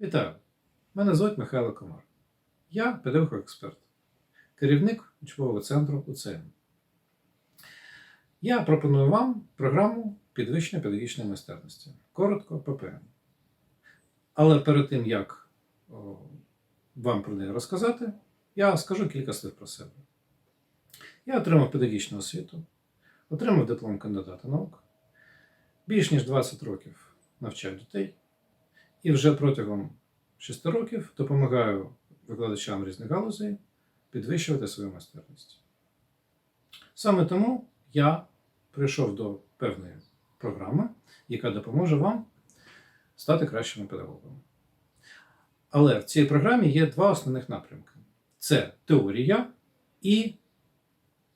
Вітаю! Мене звуть Михайло Комар. Я педагог-експерт, керівник учбового центру УЦМ. Я пропоную вам програму підвищення педагогічної майстерності. Коротко ППМ. Але перед тим, як вам про неї розказати, я скажу кілька слів про себе. Я отримав педагогічну освіту, отримав диплом кандидата наук, більш ніж 20 років навчаю дітей. І вже протягом 6 років допомагаю викладачам різних галузей підвищувати свою майстерність. Саме тому я прийшов до певної програми, яка допоможе вам стати кращими педагогами. Але в цій програмі є два основних напрямки: це теорія і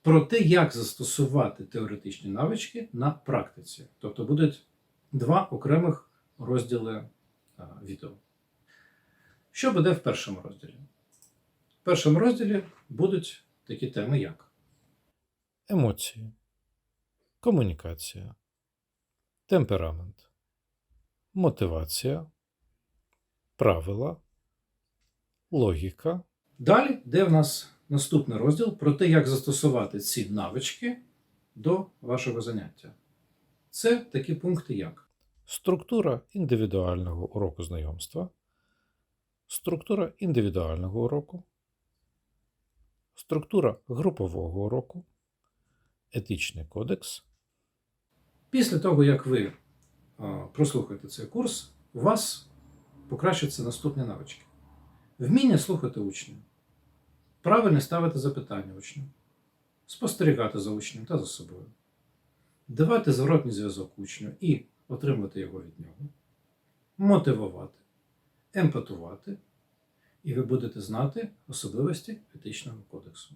про те, як застосувати теоретичні навички на практиці. Тобто будуть два окремих розділи відео. Що буде в першому розділі? В першому розділі будуть такі теми, як емоції, комунікація, темперамент, мотивація, правила, логіка, Далі, де в нас наступний розділ про те, як застосувати ці навички до вашого заняття. Це такі пункти, як структура індивідуального уроку знайомства, структура індивідуального уроку, структура групового уроку, етичний кодекс, після того, як ви прослухаєте цей курс, у вас покращаться наступні навички. Вміння слухати учнів, правильно ставити запитання учню, спостерігати за учнем та за собою, давати зворотній зв'язок учню і отримувати його від нього, мотивувати, емпатувати, і ви будете знати особливості етичного кодексу.